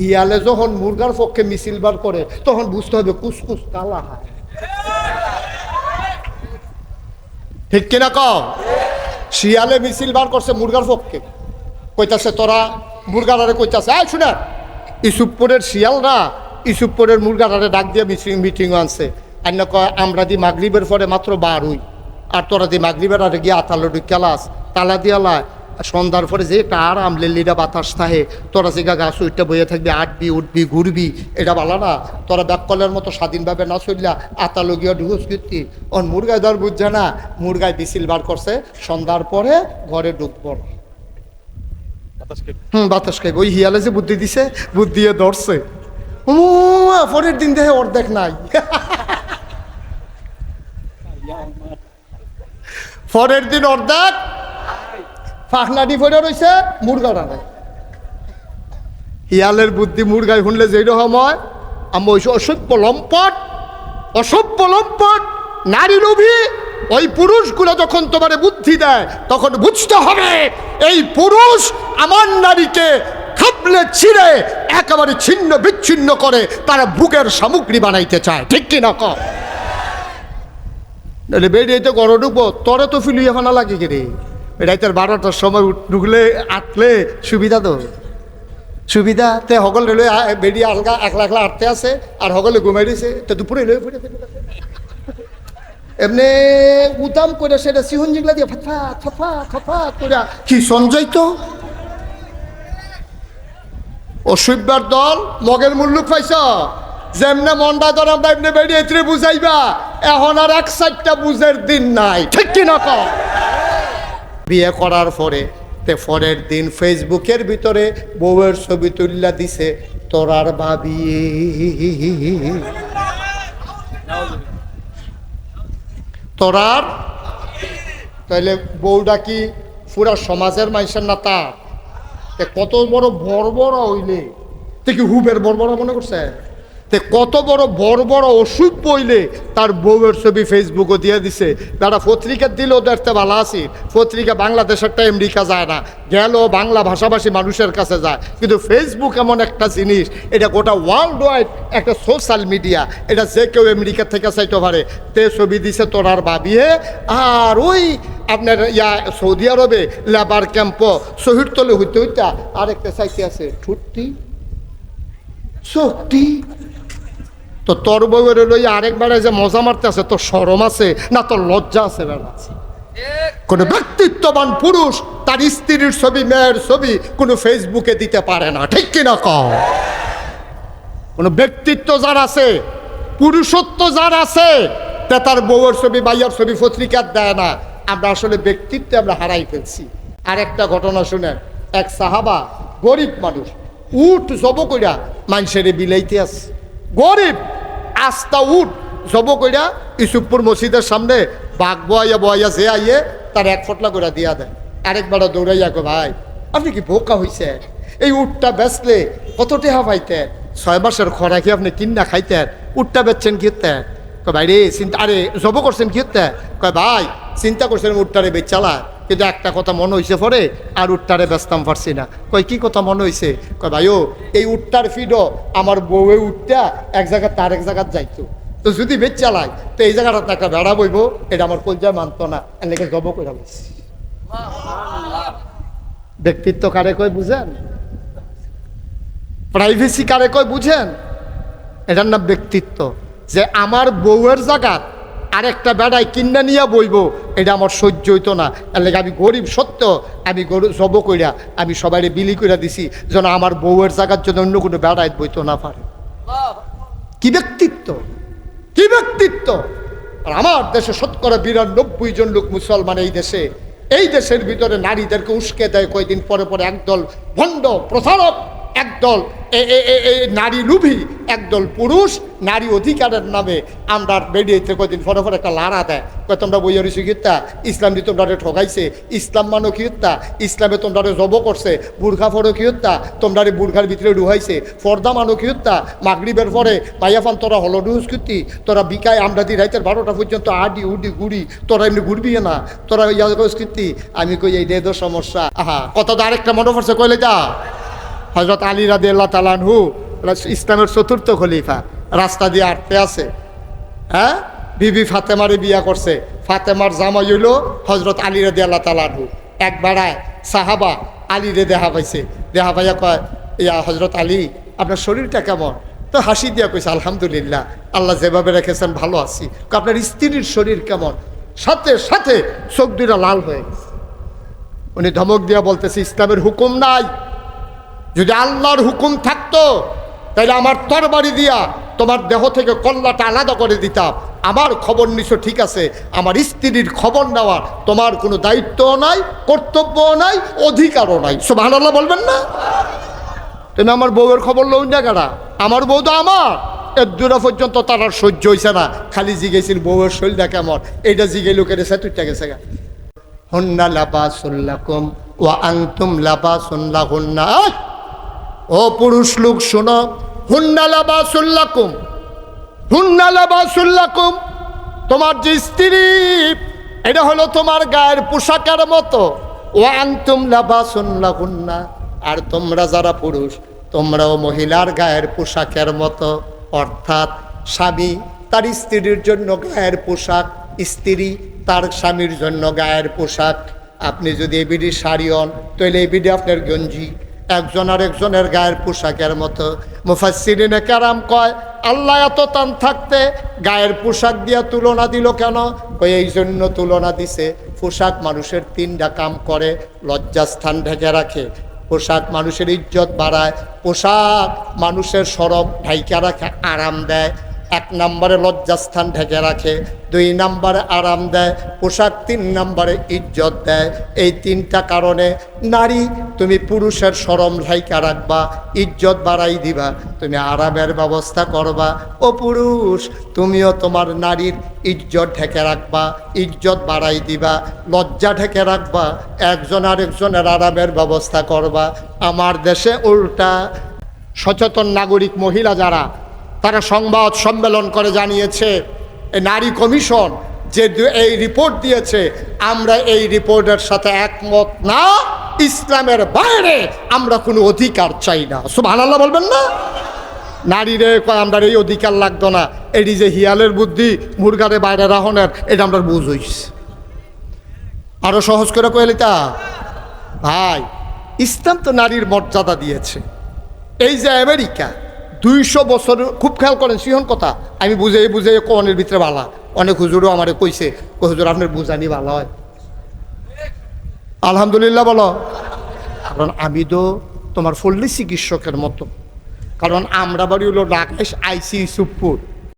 হিয়ালে যখন মুরগার পক্ষে মিছিল বার করে, তখন বুঝতে হবে কুসকুস কালা হয়। ঠিক কিনা কও? শিয়ালে মিছিল বার করছে মুরগার পক্ষে। কইতাছে, তোরা মুরগারারে কইতাছে, এই শুনে ইসুপুরের শিয়ালরা ইসুপুরের মুরগারারে ডাক দিয়ে মিটিং মিটিং আনছে। আর না কয়, আমরা দি মাগরিবের পরে মাত্র বার হই। আর তোরা দি মাগরিবের আরে গিয়ে আতালো ঢুকালাস তালা দিয়ালা সন্ধ্যার পরে যে একটা আরাম লেলিরা বাতাস থাকে তোরা যে গাছ উঠতে বইয়ে থাকবি আটবি উঠবি ঘুরবি এটা ভালো না। তোরা ব্যাককলের মতো স্বাধীনভাবে না চললা আতালো গিয়া ঢুকুস কীর্তি। ওর মুরগায় ধর বুঝছে না মুরগায় বিসিল বার করছে সন্ধ্যার পরে ঘরে ঢুকবো। হুম বাতাস খাইব। ওই হিয়ালে যে বুদ্ধি দিছে বুদ্ধি দিয়ে ধরছে। পরের দিন দেখে অর্ধেক নাই। পরের দিন অর্ধেক ফাঁকনাটি পড়ে রয়েছে মুরগাটা নাই হিয়ালের বুদ্ধি মুরগায় শুনলে যেই সময় আমি ওই অসভ্য লম্পট অসভ্য লম্পট, নারী লোভী, ওই পুরুষগুলো যখন তোমার বুদ্ধি দেয়, তখন বুঝতে হবে, এই পুরুষ আমার নারীকে খাপলে ছিঁড়ে, একেবারে ছিন্ন বিচ্ছিন্ন করে তারা বুকের সামগ্রী বানাইতে চায়, ঠিক কি না কম নাহলে বেরিয়ে তো গড় ঢুকবো তোরে তো ফিলিয়ে ফানা লাগে কি রে? রাইতের বারোটার সময় ঢুকলে আটলে সুবিধা তো। সুবিধা তে সকল রেলওয়ে বেরিয়ে আলগা একলা একলা আটতে আছে আর সকলে ঘুমাই দিছে তো দুপুরে রেলওয়ে ফুটে এমনি উদাম করে সেটা সিহন জিগলা দিয়ে ফাফা ফাফা ফাফা করে কি সঞ্জয় তো? অসভ্যার দল মগের মুল্লুক পাইছ? যেমনে মন্ডা আমরা এমনি বেরিয়ে বুঝাইবা, এখন আর এক সাইডটা বুঝের দিন নাই। ঠিক কি না কও? বিয়ে করার পরে তে পরের দিন ফেসবুকের ভিতরে বউয়ের ছবি তুল্লা দিছে তোরার ভাবি। তোরার তাইলে বউটা কি পুরা সমাজের মানুষের না তা কত বড় বড় হইলে। তে কি হুবের বড় মনে করছে? তে কত বড় বড় বড় ওষুধ বইলে তার বউয়ের ছবি ফেসবুকও দিয়ে দিছে। যারা পত্রিকা দিলেও দেখতে ভালো আছি। পত্রিকা বাংলাদেশেরটা আমেরিকা যায় না। গেল বাংলা ভাষাভাষী মানুষের কাছে যায়। কিন্তু ফেসবুক এমন একটা জিনিস, এটা গোটা ওয়ার্ল্ড ওয়াইড একটা সোশ্যাল মিডিয়া এটা যে কেউ আমেরিকা থেকে চাইতে পারে। তে ছবি দিছে তোরার বাবিয়ে আর ওই আপনার ইয়া সৌদি আরবে লেবার ক্যাম্প শহীদ তলে হইতে হইতে আরেকটা চাইতে আছে। ঠুট্টি শক্তি তো তোর বউরে লই আরেকবারে যে মজা মারতে আছে, তোর সরম আছে না তোর লজ্জা আছে বেড়া? কোনো ব্যক্তিত্ববান পুরুষ তার স্ত্রীর ছবি, মেয়ের ছবি কোনো ফেসবুকে দিতে পারে না, ঠিক কিনা কও? কোনো ব্যক্তিত্ব যার আছে, পুরুষত্ব যার আছে, তা তার বউয়ের ছবি বাইয়ার ছবি পত্রিকার দেয় না। আমরা আসলে ব্যক্তিত্বে আমরা হারাই ফেলছি। আর একটা ঘটনা শুনেন, এক সাহাবা গরিব মানুষ, উঠ জব কইরা মানুষের বিলাইতে আছে। গরিব, আস্তা উঠ জব কইরা ইসুপুর মসজিদের সামনে বাঘ বয়াইয়া বয়াইয়া যে আইয়ে, তার এক ফটলা করে দিয়া দেয়। আরেকবার দৌড়াইয়া গো ভাই, আপনি কি বোকা হইছে এই উটটা বেচলে কত টেহা পাইতেন? ছয় মাসের কি আপনি কিনা খাইতেন? উটটা বেচছেন হতে কয়, ভাই রে, চিন্তা, আরে, জব করছেন হতে কয়, ভাই, চিন্তা করছেন উটটারে বেচালা কিন্তু একটা কথা মনে হয়েছে পরে, আর উটটারে বেচতাম পারছি না। কয়, কি কথা মনে হয়েছে কয় ভাই ও এই উটটার ফিডও আমার বউয়ে উঠটা এক জায়গা তার এক জায়গায় যাইতো। তো যদি বেচ চালাই তো এই জায়গাটা একটা বেড়া বইব, এটা আমার কলজা মানতো না এনেকে জব করে বলছি ব্যক্তিত্ব কারে কয় বুঝেন? প্রাইভেসি কারে কয় বুঝেন? এটার নাম ব্যক্তিত্ব। যে আমার বউয়ের জায়গাত আরেকটা বেড়ায় কিনা নিয়ে বইব এটা আমার সহ্য হইতো না। এর আমি গরিব সত্য, আমি গরু জব কইরা আমি সবাই বিলি কইরা দিছি যেন আমার বউয়ের জায়গার জন্য অন্য কোনো বেড়ায় বইতো না পারে। কি ব্যক্তিত্ব? কি ব্যক্তিত্ব? আর আমার দেশে শতকরা বিরানব্বই জন লোক মুসলমান এই দেশে। এই দেশের ভিতরে নারীদেরকে উস্কে দেয় কয়দিন পরে পরে একদল ভণ্ড প্রসারক একদল নারী লুভি একদল পুরুষ, নারী অধিকারের নামে আমরা বেরিয়েছে কয়দিন পরে পরে একটা লাড়া দেয়। তোমরা বইয়ের শিক্ষিতা ইসলাম দিয়ে তোমরা ঠকাইছে ইসলাম মানো কি হত্যা ইসলামে তোমরা জব করছে, বুর্খা ফরো কি হত্যা তোমরা বুর্খার ভিতরে ডুহাইছে ফর্দা মানো কি হত্যা মাগরিবের পরে মাইয়াফান তোরা হলো ডুহুস কীর্তি তোরা বিকায় আমরা দি রাইতের বারোটা পর্যন্ত আডি উডি গুড়ি তোরা এমনি ঘুরবি না? তোরা ইয়া কীর্তি আমি কই, এই সমস্যা। আহা কথা তো আরেকটা মনে পড়ছে, কইলে যা। হজরত আলী রাদি আল্লাহ তালানহু ইসলামের চতুর্থ খলিফা, রাস্তা দিয়ে আটতে আছে। হ্যাঁ? বিবি ফাতেমারে বিয়া করছে। ফাতেমার জামাই হইল হজরত আলী রাদি আল্লাহ তালানহু এক বেড়ায় সাহাবা আলী রে দেখা পাইছে। দেখা পাইয়া কয়, ইয়া হজরত আলী, আপনার শরীরটা কেমন? তো হাসি দিয়া কইছে, আলহামদুলিল্লাহ, আল্লাহ যেভাবে রেখেছেন, ভালো আছি। আপনার স্ত্রীর শরীর কেমন? সাথে সাথে চোখ দুইটা লাল হয়ে গেছে। উনি ধমক দিয়া বলতেছে, ইসলামের হুকুম নাই। যদি আল্লাহর হুকুম থাকতো তাহলে আমার তরবারি দিয়া তোমার দেহ থেকে কল্লাটা আলাদা করে দিতাম। আমার খবর নিছো ঠিক আছে, আমার স্ত্রীর খবর নেওয়ার তোমার কোনো দায়িত্বও নাই, কর্তব্যও নাই, অধিকারও নাই। সব আল্লাহ বলবেন না? তুমি আমার বউয়ের খবর লই না কেনা আমার বউ তো আমার। এর দূরা পর্যন্ত তার আর সহ্য হয়েছে না। খালি জিগেছিল বউয়ের শরীরটা কেমন? এইটা জিগে লোকের এসে তুইটা গেছে গা। হন্না লাবাসুল্লাকুম ও আংতুম লাবাসুল্লাহ হুন্না ও পুরুষ লোক, শোনো। হুন্না লাবাসুল্লাকুম। হুন্না লাবাসুল্লাকুম। তোমার যে স্ত্রী, এটা হলো তোমার গায়ের পোশাকের মতো। ও আংতুম লাবাসুল্লাহ হুন্না আর তোমরা যারা পুরুষ, তোমরাও মহিলার গায়ের পোশাকের মতো। অর্থাৎ স্বামী তার স্ত্রীর জন্য গায়ের পোশাক, স্ত্রী তার স্বামীর জন্য গায়ের পোশাক। আপনি যদি এবিডি শাড়ি হন, তাহলে এবিডি আপনার গঞ্জি। একজন আর একজনের গায়ের পোশাকের মতো। মুফাসিরিনে কারাম কয়, আল্লাহ এত টান থাকতে গায়ের পোশাক দিয়া তুলনা দিল কেন? ওই এই জন্য তুলনা দিছে, পোশাক মানুষের তিনটা কাম করে, লজ্জাস্থান ঢেকে রাখে। পোশাক মানুষের ইজ্জত বাড়ায়, পোশাক মানুষের সরব ঢাইকা রাখে, আরাম দেয় এক নম্বরে লজ্জাস্থান ঢেকে রাখে, দুই নম্বরে আরাম দেয়, পোশাক তিন নম্বরে ইজ্জত দেয়। এই তিনটা কারণে নারী, তুমি পুরুষের সরম ঢাইকা রাখবা, ইজ্জত বাড়াই দিবা, তুমি আরামের ব্যবস্থা করবা। ও পুরুষ, তুমিও তোমার নারীর ইজ্জত ঢেকে রাখবা, ইজ্জত বাড়াই দিবা, লজ্জা ঢেকে রাখবা, একজন আরেকজনের আরামের ব্যবস্থা করবা। আমার দেশে উল্টা সচেতন নাগরিক মহিলা যারা তারা সংবাদ সম্মেলন করে জানিয়েছে নারী কমিশন যে এই রিপোর্ট দিয়েছে, আমরা এই রিপোর্টের সাথে একমত না, ইসলামের বাইরে আমরা কোনো অধিকার চাই না। সুবহানাল্লাহ বলবেন না? নারীরে আমরা এই অধিকার লাগতো না। এটি যে হিয়ালের বুদ্ধি, মুরগারে বাইরে রাহনের, এটা আমরা বুঝ হইছে আরও সহজ করে কইলি তা ভাই, ইসলাম তো নারীর মর্যাদা দিয়েছে। এই যে আমেরিকা দুইশো বছর, খুব খেয়াল করেন, সিহন কথা। আমি বুঝে বুঝে কনের ভিতরে ভালো অনেক হুজুরও আমারে কইছে, কই হুজুর, আপনার বুঝানি ভালো হয়। আলহামদুলিল্লাহ বলো। কারণ আমি তো তোমার ফল্লি চিকিৎসকের মতো। কারণ আমরা বাড়ি হলো রাকেশ আইসি সুপুর